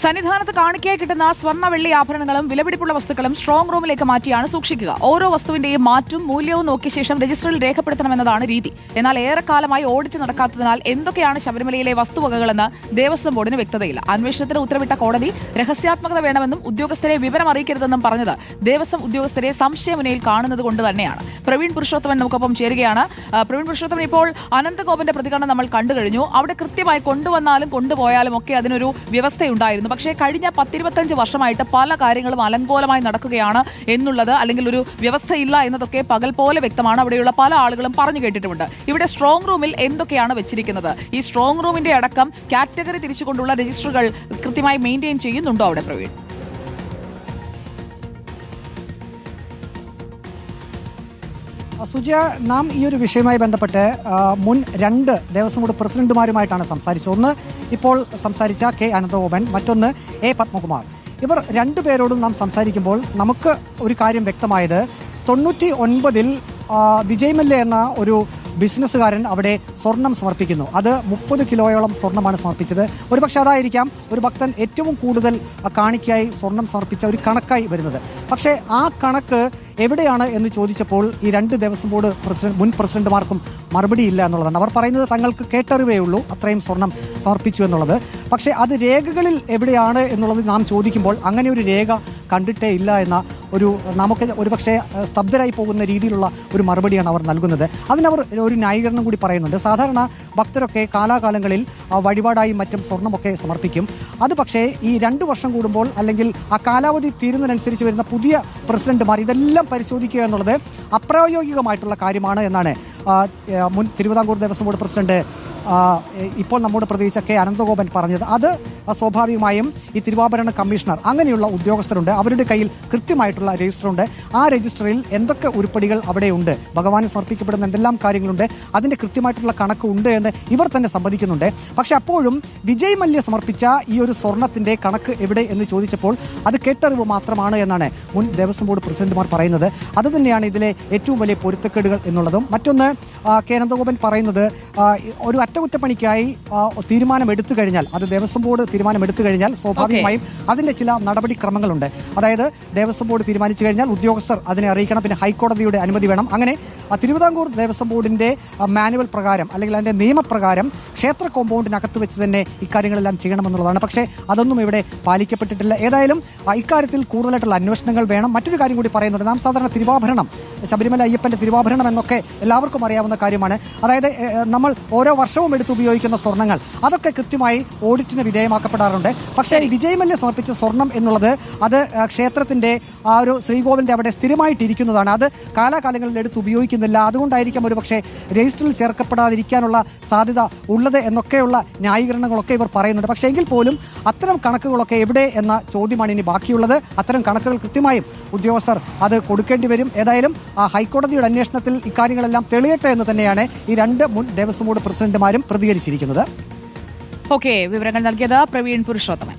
സന്നിധാനത്ത് കാണിക്കയായി കിട്ടുന്ന സ്വർണ വെള്ളി ആഭരണങ്ങളും വിലപിടിപ്പുള്ള വസ്തുക്കളും സ്ട്രോങ് റൂമിലേക്ക് മാറ്റിയാണ് സൂക്ഷിക്കുക. ഓരോ വസ്തുവിന്റെയും മാറ്റും മൂല്യവും നോക്കിയ ശേഷം രജിസ്റ്ററിൽ രേഖപ്പെടുത്തണമെന്നതാണ് രീതി. എന്നാൽ ഏറെക്കാലമായി ഓടിച്ചു നടക്കാത്തതിനാൽ എന്തൊക്കെയാണ് ശബരിമലയിലെ വസ്തുവകകളെന്ന് ദേവസ്വം ബോർഡിന് വ്യക്തതയില്ല. അന്വേഷണത്തിന് ഉത്തരവിട്ട കോടതി രഹസ്യാത്മകത വേണമെന്നും ഉദ്യോഗസ്ഥരെ വിവരം അറിയിക്കരുതെന്നും പറഞ്ഞത് ദേവസ്വം ഉദ്യോഗസ്ഥരെ സംശയമുനയിൽ കാണുന്നത് കൊണ്ട് തന്നെയാണ്. പ്രവീൺ പുരുഷോത്തമൻ നമുക്കൊപ്പം ചേരുകയാണ്. പ്രവീൺ പുരുഷോത്തമൻ ഇപ്പോൾ അനന്തഗോപന്റെ പ്രതികരണം നമ്മൾ കണ്ടു കഴിഞ്ഞു. അവിടെ കൃത്യമായി കൊണ്ടുവന്നാലും കൊണ്ടുപോയാലും ഒക്കെ അതിനൊരു വ്യവസ്ഥയുണ്ടായിരുന്നു. പക്ഷേ കഴിഞ്ഞ പത്തിരുപത്തഞ്ച് വർഷമായിട്ട് പല കാര്യങ്ങളും അലങ്കോലമായി നടക്കുകയാണ് എന്നുള്ളത് അല്ലെങ്കിൽ ഒരു വ്യവസ്ഥയില്ല എന്നതൊക്കെ പകൽ പോലെ വ്യക്തമാണ്. അവിടെയുള്ള പല ആളുകളും പറഞ്ഞു കേട്ടിട്ടുമുണ്ട്. ഇവിടെ സ്ട്രോങ് റൂമിൽ എന്തൊക്കെയാണ് വെച്ചിരിക്കുന്നത്? ഈ സ്ട്രോങ് റൂമിന്റെ അടക്കം കാറ്റഗറി തിരിച്ചുകൊണ്ടുള്ള രജിസ്റ്ററുകൾ കൃത്യമായി മെയിന്റെയിൻ ചെയ്യുന്നുണ്ടോ അവിടെ പ്രവീൺ? സുജയ നാം ഈ ഒരു വിഷയവുമായി ബന്ധപ്പെട്ട് മുൻ രണ്ട് ദേവസ്വം ബോർഡ് പ്രസിഡന്റുമാരുമായിട്ടാണ് സംസാരിച്ചത്. ഒന്ന് ഇപ്പോൾ സംസാരിച്ച കെ അനന്തഗോപൻ മറ്റൊന്ന് എ പത്മകുമാർ. ഇവർ രണ്ടുപേരോടും നാം സംസാരിക്കുമ്പോൾ നമുക്ക് ഒരു കാര്യം വ്യക്തമായത് തൊണ്ണൂറ്റി ഒൻപതിൽ വിജയ് മല്യ എന്ന ഒരു ബിസിനസ്സുകാരൻ അവിടെ സ്വർണം സമർപ്പിക്കുന്നു. അത് മുപ്പത് കിലോയോളം സ്വർണമാണ് സമർപ്പിച്ചത്. ഒരുപക്ഷെ അതായിരിക്കാം ഒരു ഭക്തൻ ഏറ്റവും കൂടുതൽ കാണിക്കായി സ്വർണം സമർപ്പിച്ച ഒരു കണക്കായി വരുന്നത്. പക്ഷേ ആ കണക്ക് എവിടെയാണ് എന്ന് ചോദിച്ചപ്പോൾ ഈ രണ്ട് ദിവസം ബോർഡ് പ്രസിഡന്റ് മുൻ പ്രസിഡന്റുമാർക്കും മറുപടിയില്ല എന്നുള്ളതാണ്. അവർ പറയുന്നത് തങ്ങൾക്ക് കേട്ടറിവേ ഉള്ളൂ അത്രയും സ്വർണം സമർപ്പിച്ചു എന്നുള്ളത്. പക്ഷേ അത് രേഖകളിൽ എവിടെയാണ് എന്നുള്ളത് നാം ചോദിക്കുമ്പോൾ അങ്ങനെ ഒരു രേഖ കണ്ടിട്ടേ ഇല്ല എന്ന ഒരു നമുക്ക് ഒരുപക്ഷെ സ്തബ്ധരായി പോകുന്ന രീതിയിലുള്ള ഒരു മറുപടിയാണ് അവർ നൽകുന്നത്. അതിനവർ ഒരു ന്യായീകരണം കൂടി പറയുന്നുണ്ട്. സാധാരണ ഭക്തരൊക്കെ കാലാകാലങ്ങളിൽ വഴിപാടായും മറ്റും സ്വർണമൊക്കെ സമർപ്പിക്കും. അത് പക്ഷേ ഈ രണ്ട് വർഷം കൂടുമ്പോൾ അല്ലെങ്കിൽ ആ കാലാവധി തീരുന്നതിനനുസരിച്ച് വരുന്ന പുതിയ പ്രസിഡന്റുമാർ ഇതെല്ലാം പരിശോധിക്കുക എന്നുള്ളത് അപ്രായോഗികമായിട്ടുള്ള കാര്യമാണ് എന്നാണ് മുൻ തിരുവിതാംകൂർ ദേവസ്വം ബോർഡ് പ്രസിഡന്റ് ഇപ്പോൾ നമ്മോട് പ്രതികരിച്ച കെ അനന്തഗോപൻ പറഞ്ഞത്. അത് സ്വാഭാവികമായും ഈ തിരുവാഭരണ കമ്മീഷണർ അങ്ങനെയുള്ള ഉദ്യോഗസ്ഥരുണ്ട്. അവരുടെ കയ്യിൽ കൃത്യമായിട്ടുള്ള രജിസ്റ്റർ ഉണ്ട് ആ രജിസ്റ്ററിൽ എന്തൊക്കെ ഉരുപ്പടികൾ അവിടെയുണ്ട്? ഭഗവാന് സമർപ്പിക്കപ്പെടുന്ന എന്തെല്ലാം കാര്യങ്ങളുണ്ട്? അതിന്റെ കൃത്യമായിട്ടുള്ള കണക്ക് ഉണ്ട് എന്ന് ഇവർ തന്നെ സമ്മതിക്കുന്നുണ്ട്. പക്ഷെ അപ്പോഴും വിജയ് മല്യ സമർപ്പിച്ച ഈ ഒരു സ്വർണത്തിന്റെ കണക്ക് എവിടെ എന്ന് ചോദിച്ചപ്പോൾ അത് കേട്ടറിവ് മാത്രമാണ് എന്നാണ് മുൻ ദേവസ്വം ബോർഡ് പ്രസിഡന്റുമാർ പറയുന്നത്. അത് തന്നെയാണ് ഇതിലെ ഏറ്റവും വലിയ പൊരുത്തക്കേടുകൾ എന്നുള്ളതും. മറ്റൊന്ന് ആ, കെ അനന്തഗോപൻ പറയുന്നത് ഒരു അറ്റകുറ്റപ്പണിക്കായി ആ, തീരുമാനം എടുത്തു കഴിഞ്ഞാൽ അത് ദേവസ്വം ബോർഡ് തീരുമാനം എടുത്തു കഴിഞ്ഞാൽ സ്വാഭാവികമായും അതിന്റെ ചില നടപടിക്രമങ്ങളുണ്ട്. അതായത് ദേവസ്വം ബോർഡ് തീരുമാനിച്ചു കഴിഞ്ഞാൽ ഉദ്യോഗസ്ഥർ അതിനെ അറിയിക്കണം പിന്നെ ഹൈക്കോടതിയുടെ അനുമതി വേണം. അങ്ങനെ തിരുവിതാംകൂർ ദേവസ്വം ബോർഡിന്റെ മാനുവൽ പ്രകാരം അല്ലെങ്കിൽ അതിന്റെ നിയമപ്രകാരം ക്ഷേത്ര കോമ്പൗണ്ടിനകത്ത് വെച്ച് തന്നെ ഇക്കാര്യങ്ങളെല്ലാം ചെയ്യണമെന്നുള്ളതാണ്. പക്ഷേ അതൊന്നും ഇവിടെ പാലിക്കപ്പെട്ടിട്ടില്ല. ഏതായാലും ഇക്കാര്യത്തിൽ കൂടുതലായിട്ടുള്ള അന്വേഷണങ്ങൾ വേണം. മറ്റൊരു കാര്യം കൂടി പറയുന്നുണ്ട്. നാം സാധാരണ തിരുവാഭരണം ശബരിമല അയ്യപ്പന്റെ തിരുവാഭരണം എന്നൊക്കെ എല്ലാവർക്കും അറിയാവുന്ന കാര്യമാണ്. അതായത് നമ്മൾ ഓരോ വർഷവും എടുത്ത് ഉപയോഗിക്കുന്ന സ്വർണങ്ങൾ അതൊക്കെ കൃത്യമായി ഓഡിറ്റിന് വിധേയമാക്കപ്പെടാറുണ്ട്. പക്ഷേ ഈ വിജയമല്യ സമർപ്പിച്ച സ്വർണം എന്നുള്ളത് അത് ക്ഷേത്രത്തിന്റെ ആ ഒരു ശ്രീകോവിലിന്റെ അവിടെ സ്ഥിരമായിട്ടിരിക്കുന്നതാണ്. അത് കാലാകാലങ്ങളിൽ എടുത്ത് ഉപയോഗിക്കുന്നില്ല. അതുകൊണ്ടായിരിക്കാം ഒരു പക്ഷേ രജിസ്റ്ററിൽ ചേർക്കപ്പെടാതിരിക്കാനുള്ള സാധ്യത ഉള്ളത് എന്നൊക്കെയുള്ള ന്യായീകരണങ്ങളൊക്കെ ഇവർ പറയുന്നുണ്ട്. പക്ഷേ എങ്കിൽ പോലും അത്തരം കണക്കുകളൊക്കെ എവിടെ എന്ന ചോദ്യമാണ് ഇനി ബാക്കിയുള്ളത്. അത്തരം കണക്കുകൾ കൃത്യമായും ഉദ്യോഗസ്ഥർ അത് കൊടുക്കേണ്ടി വരും. ഏതായാലും ആ ഹൈക്കോടതിയുടെ അന്വേഷണത്തിൽ ഇക്കാര്യങ്ങളെല്ലാം തെളിയട്ടെ എന്ന് തന്നെയാണ് ഈ രണ്ട് മുൻ ദേവസ്വം ബോർഡ് പ്രസിഡന്റുമാരും പ്രതികരിച്ചിരിക്കുന്നത്. ഓക്കെ വിവരങ്ങൾ നൽകിയത് പ്രവീൺ പുരുഷോത്തമൻ.